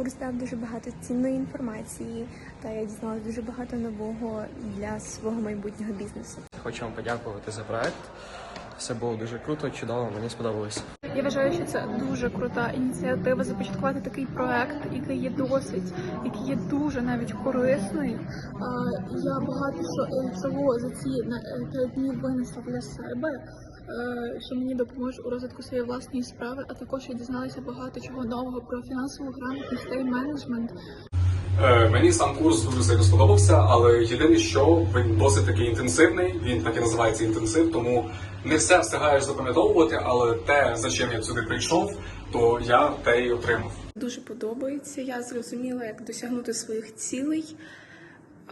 курс дав дуже багато цінної інформації, та я дізналася дуже багато нового для свого майбутнього бізнесу. Хочу вам подякувати за проект. Все було дуже круто, чудово, мені сподобалося. Я вважаю, що це дуже крута ініціатива започаткувати такий проект, який є досить, який є дуже навіть корисний. Е, Я багато е, чого за ці е, п'ять днів винесла для себе, е, що мені допоможе у розвитку своєї власної справи, а також я дізналася багато чого нового про фінансову грамотність та менеджмент. Е, Мені сам курс дуже сильно сподобався, але єдине, що він досить такий інтенсивний. Він так і називається інтенсив, тому не все встигаєш запам'ятовувати, але те, за чим я сюди прийшов, то я те й отримав. Дуже подобається. Я зрозуміла, як досягнути своїх цілей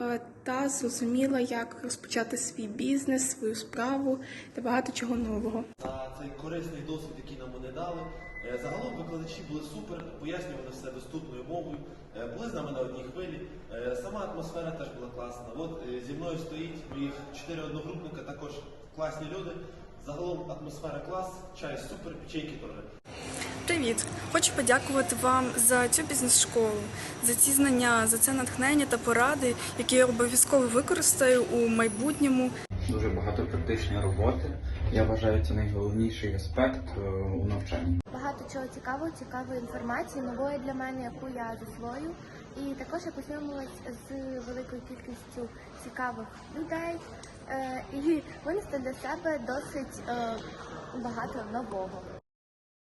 е, та зрозуміла, як розпочати свій бізнес, свою справу та багато чого нового. за цей корисний досвід, який нам вони дали. Е, Загалом викладачі були супер, пояснювали все доступною мовою, були з нами на одній хвилі. Е, Сама атмосфера теж була класна. От е, зі мною стоїть моїх чотири одногрупника, також класні люди. Загалом атмосфера клас, чай супер, печейки теж. Привіт! Хочу подякувати вам за цю бізнес-школу, за ці знання, за це натхнення та поради, які я обов'язково використаю у майбутньому. дуже багато практичної роботи. Я вважаю це найголовніший аспект е, у навчанні. Чого цікавого, цікавої інформації, нової для мене, яку я засвою. І також я познайомилась з великою кількістю цікавих людей е, і винесла для себе досить е, багато нового.